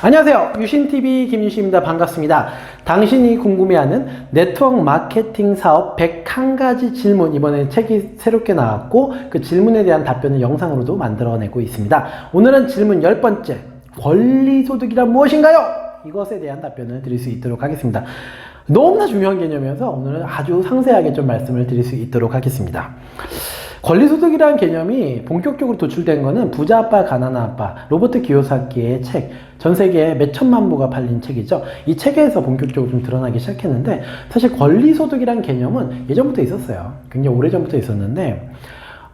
안녕하세요. 유신TV 김유신입니다. 반갑습니다. 당신이 궁금해하는 네트워크 마케팅 사업 101가지 질문. 이번에 책이 새롭게 나왔고, 그 질문에 대한 답변을 영상으로도 만들어내고 있습니다. 오늘은 질문 10번째. 권리소득이란 무엇인가요? 이것에 대한 답변을 드릴 수 있도록 하겠습니다. 너무나 중요한 개념이어서 오늘은 아주 상세하게 좀 말씀을 드릴 수 있도록 하겠습니다. 권리소득이라는 개념이 본격적으로 도출된 거는 부자 아빠, 가난한 아빠, 로버트 기요사키의 책, 전 세계에 몇 천만 부가 팔린 책이죠. 이 책에서 본격적으로 좀 드러나기 시작했는데, 사실 권리소득이라는 개념은 예전부터 있었어요. 굉장히 오래전부터 있었는데,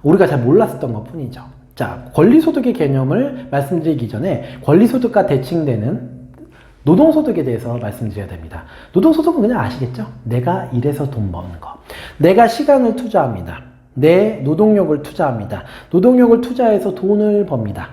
우리가 잘 몰랐었던 것 뿐이죠. 자, 권리소득의 개념을 말씀드리기 전에 권리소득과 대칭되는 노동소득에 대해서 말씀드려야 됩니다. 노동소득은 그냥 아시겠죠? 내가 일해서 돈 버는 거. 내가 시간을 투자합니다. 내 노동력을 투자합니다. 노동력을 투자해서 돈을 법니다.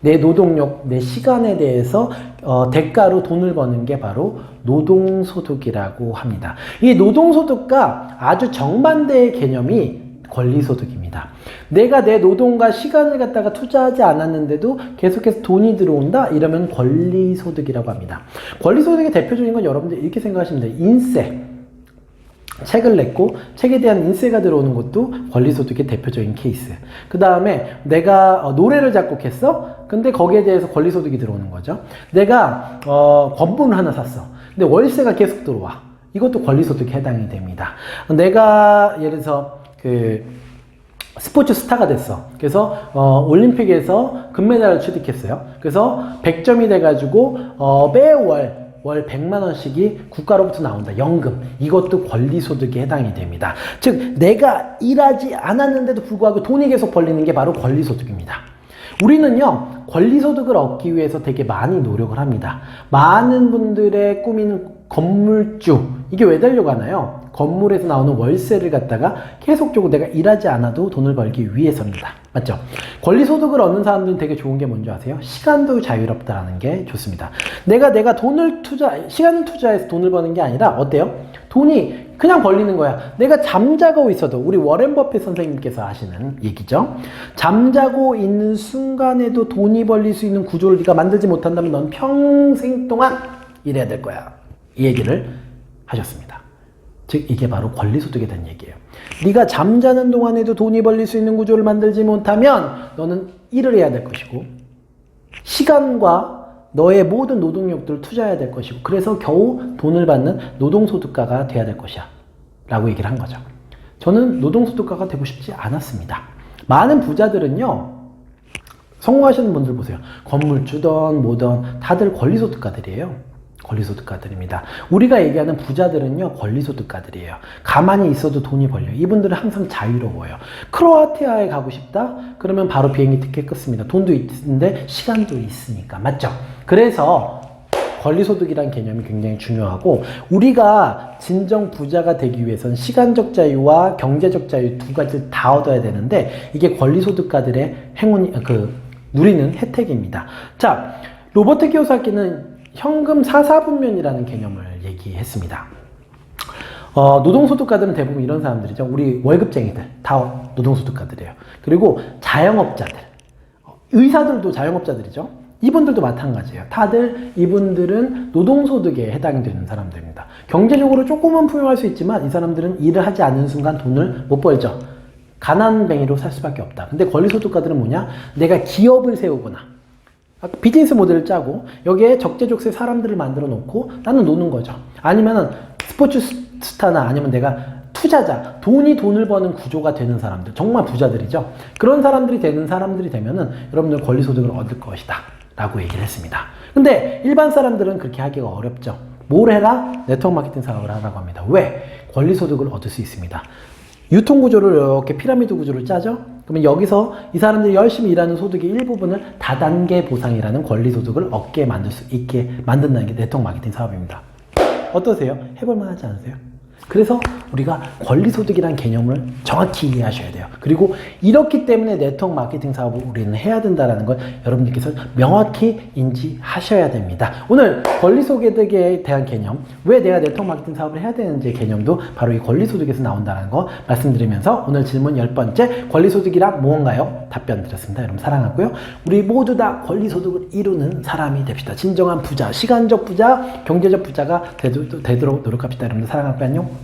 내 노동력, 내 시간에 대해서 어, 대가로 돈을 버는 게 바로 노동소득이라고 합니다. 이 노동소득과 아주 정반대의 개념이 권리소득입니다. 내가 내 노동과 시간을 갖다가 투자하지 않았는데도 계속해서 돈이 들어온다? 이러면 권리소득이라고 합니다. 권리소득의 대표적인 건 여러분들 이렇게 생각하시면 돼요. 인세. 책을 냈고 책에 대한 인세가 들어오는 것도 권리소득의 대표적인 케이스. 그 다음에 내가 어, 노래를 작곡했어. 근데 거기에 대해서 권리소득이 들어오는 거죠. 내가 어, 건물을 하나 샀어. 근데 월세가 계속 들어와. 이것도 권리소득에 해당이 됩니다. 내가 예를 들어서 그 스포츠 스타가 됐어. 그래서 어, 올림픽에서 금메달을 취득했어요. 그래서 100점이 돼가지고 어, 매월 월 100만 원씩이 국가로부터 나온다. 연금. 이것도 권리소득에 해당이 됩니다. 즉 내가 일하지 않았는데도 불구하고 돈이 계속 벌리는 게 바로 권리소득입니다. 우리는요, 권리소득을 얻기 위해서 되게 많이 노력을 합니다. 많은 분들의 꿈인 건물주. 이게 왜 되려고 하나요? 건물에서 나오는 월세를 갖다가 계속적으로 내가 일하지 않아도 돈을 벌기 위해서입니다. 맞죠? 권리소득을 얻는 사람들은 되게 좋은 게 뭔지 아세요? 시간도 자유롭다는 게 좋습니다. 내가 내가 돈을 투자, 시간을 투자해서 돈을 버는 게 아니라 어때요? 돈이 그냥 벌리는 거야. 내가 잠자고 있어도 우리 워렌 버핏 선생님께서 하시는 얘기죠. 잠자고 있는 순간에도 돈이 벌릴 수 있는 구조를 네가 만들지 못한다면 넌 평생 동안 일해야 될 거야. 이 얘기를 하셨습니다. 즉 이게 바로 권리소득에 대한 얘기예요. 네가 잠자는 동안에도 돈이 벌릴 수 있는 구조를 만들지 못하면 너는 일을 해야 될 것이고 시간과 너의 모든 노동력들을 투자해야 될 것이고 그래서 겨우 돈을 받는 노동소득가가 돼야 될 것이야 라고 얘기를 한 거죠. 저는 노동소득가가 되고 싶지 않았습니다. 많은 부자들은요 성공하시는 분들 보세요. 건물주던 뭐던 다들 권리소득가들이에요. 권리소득가들입니다. 우리가 얘기하는 부자들은요, 권리소득가들이에요. 가만히 있어도 돈이 벌려요. 이분들은 항상 자유로워요. 크로아티아에 가고 싶다? 그러면 바로 비행기 티켓 끊습니다. 돈도 있는데 시간도 있으니까. 맞죠? 그래서 권리소득이란 개념이 굉장히 중요하고 우리가 진정 부자가 되기 위해서는 시간적 자유와 경제적 자유 두 가지를 다 얻어야 되는데 이게 권리소득가들의 행운 그 누리는 혜택입니다. 자, 로버트 키오사키는 현금 사사분면이라는 개념을 얘기했습니다. 어, 노동소득가들은 대부분 이런 사람들이죠. 우리 월급쟁이들 다 노동소득가들이에요. 그리고 자영업자들, 어, 의사들도 자영업자들이죠. 이분들도 마찬가지예요. 다들 이분들은 노동소득에 해당되는 사람들입니다. 경제적으로 조금은 풍요할 수 있지만 이 사람들은 일을 하지 않는 순간 돈을 못 벌죠. 가난뱅이로 살 수밖에 없다. 근데 권리소득가들은 뭐냐? 내가 기업을 세우거나 비즈니스 모델을 짜고 여기에 적재적소에 사람들을 만들어 놓고 나는 노는 거죠. 아니면은 스포츠 스타나 아니면 내가 투자자, 돈이 돈을 버는 구조가 되는 사람들, 정말 부자들이죠. 그런 사람들이 되는 사람들이 되면은 여러분들 권리 소득을 얻을 것이다. 라고 얘기를 했습니다. 근데 일반 사람들은 그렇게 하기가 어렵죠. 뭘 해라? 네트워크 마케팅 사업을 하라고 합니다. 왜? 권리 소득을 얻을 수 있습니다. 유통 구조를 이렇게 피라미드 구조를 짜죠? 그러면 여기서 이 사람들이 열심히 일하는 소득의 일부분을 다단계 보상이라는 권리소득을 얻게 만들 수 있게 만든다는 게 네트워크 마케팅 사업입니다. 어떠세요? 해볼 만 하지 않으세요? 그래서 우리가 권리소득이라는 개념을 정확히 이해하셔야 돼요. 그리고 이렇기 때문에 네트워크 마케팅 사업을 우리는 해야 된다는 걸 여러분들께서 명확히 인지하셔야 됩니다. 오늘 권리소득에 대한 개념, 왜 내가 네트워크 마케팅 사업을 해야 되는지 개념도 바로 이 권리소득에서 나온다는 거 말씀드리면서 오늘 질문 열 번째 권리소득이란 무언가요? 답변 드렸습니다. 여러분 사랑하고요. 우리 모두 다 권리소득을 이루는 사람이 됩시다. 진정한 부자, 시간적 부자, 경제적 부자가 되도, 되도록 노력합시다. 여러분들 사랑할게요. 안녕.